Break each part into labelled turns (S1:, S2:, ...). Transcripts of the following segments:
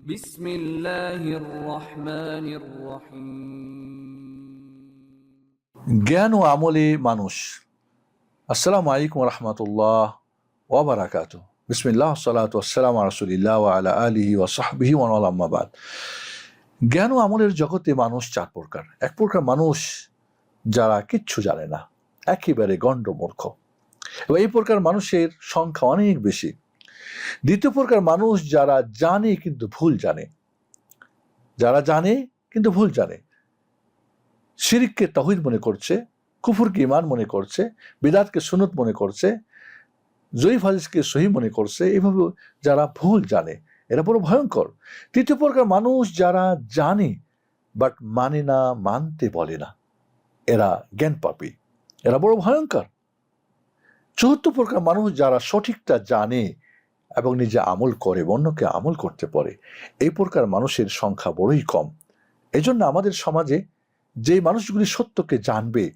S1: بسم الله الرحمن الرحيم
S2: জ্ঞান ও আমলে মানুষ আসসালামু আলাইকুম রহমতুল্লাহ ওবরাকাত বিসমিল্লাহ সালাত আসসালাম রসুলিল্লাহ আলা আলিহি ও সাহবিহি ওয়ালাম্মাবাদ জ্ঞান ও আমলের জগতে মানুষ চার প্রকার এক প্রকার মানুষ যারা কিচ্ছু জানে না একেবারে গণ্ড মূর্খ এবং এই প্রকার মানুষের সংখ্যা অনেক বেশি দ্বিতীয় প্রকার মানুষ যারা জানে কিন্তু ভুল জানে। যারা জানে কিন্তু ভুল জানে। শিরিককে তহিদ মনে করছে, কুফুরকে ইমান মনে করছে, বিদাতকে সুনত মনে করছে, জয়ীফ হাদিসকে সহি মনে করছে, এভাবে যারা ভুল জানে, এরা বড় ভয়ঙ্কর। তৃতীয় প্রকার মানুষ যারা জানে বাট মানে না, মানতে বলে না, এরা জ্ঞান পাপি, এরা বড় ভয়ঙ্কর। চতুর্থ প্রকার মানুষ যারা সঠিকটা জানে এবং নিজে আমল করে অন্যকে আমল করতে পারে। এই প্রকার মানুষের সংখ্যা বড়ই কম। এজন্য আমাদের সমাজে যে মানুষগুলি সত্যকে জানবে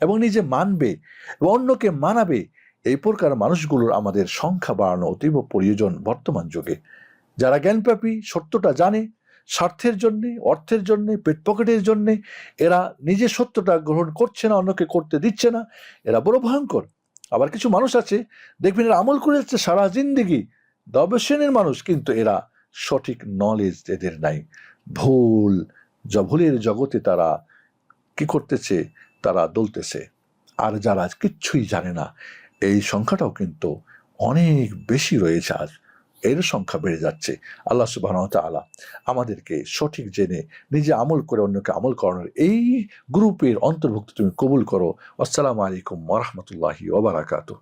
S2: এবং নিজে মানবে এবং অন্যকে মানাবে, এই প্রকার মানুষগুলোর আমাদের সংখ্যা বাড়ানো অতীব প্রয়োজন বর্তমান যুগে। যারা জ্ঞানপ্রাপী, সত্যটা জানে, স্বার্থের জন্যে, অর্থের জন্যে, পেট পকেটের জন্যে, এরা নিজে সত্যটা গ্রহণ করছে না, অন্যকে করতে দিচ্ছে না, এরা বড় ভয়ঙ্কর। আবার কিছু মানুষ আছে, দেখবেন এরা আমল করে যাচ্ছে সারা জিন্দিগি দব শ্রেণির মানুষ কিন্তু এরা সঠিক নলেজ এদের নাই। ভুল, ভুলের জগতে তারা কি করতেছে? তারা দলতেছে। আর যারা কিচ্ছুই জানে না, এই সংখ্যাটাও কিন্তু অনেক বেশি রয়েছে আজ। এর সংখ্যা বেড়ে যাচ্ছে। আল্লাহ সুবাহ তালা আমাদেরকে সঠিক জেনে, নিজে আমল করে অন্যকে আমল করানোর এই গ্রুপের অন্তর্ভুক্ত তুমি কবুল করো। আসসালামু আলাইকুম ওরহমতুল্লাহি ওবরাকাতু